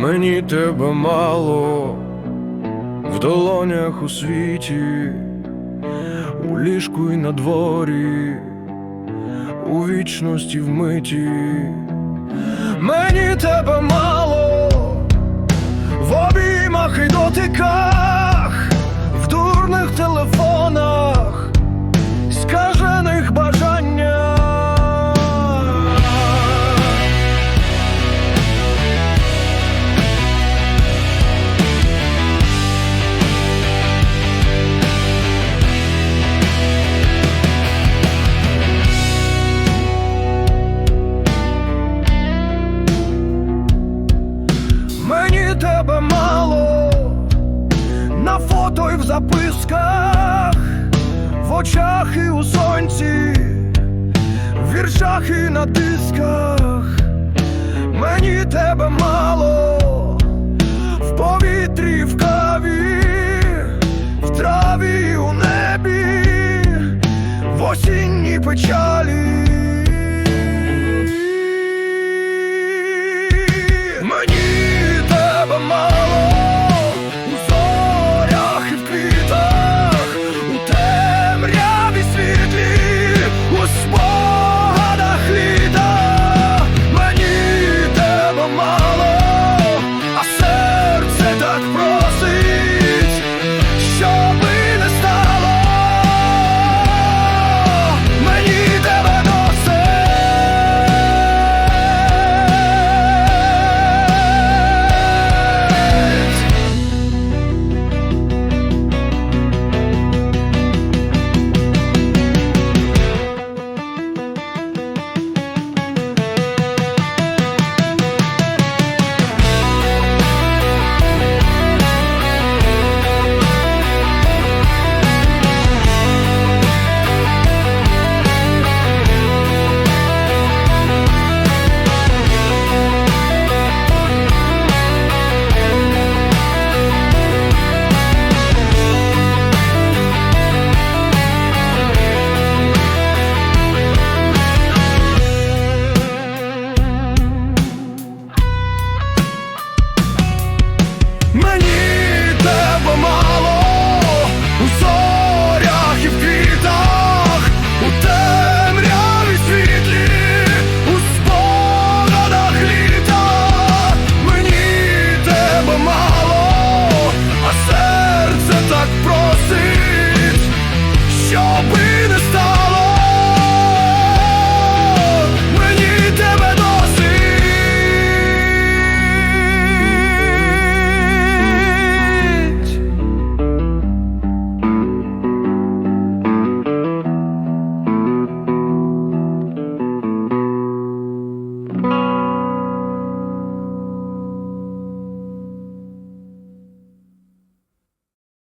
Мені тебе мало в долонях у світі, у ліжку й на дворі, у вічності вмиті. Мені тебе мало в обіймах і дотиках, Мені тебе мало на фото і в записках, в очах і у сонці, в віршах і на дисках. Мені тебе мало в повітрі, в каві, в траві, у небі, в осінній печалі.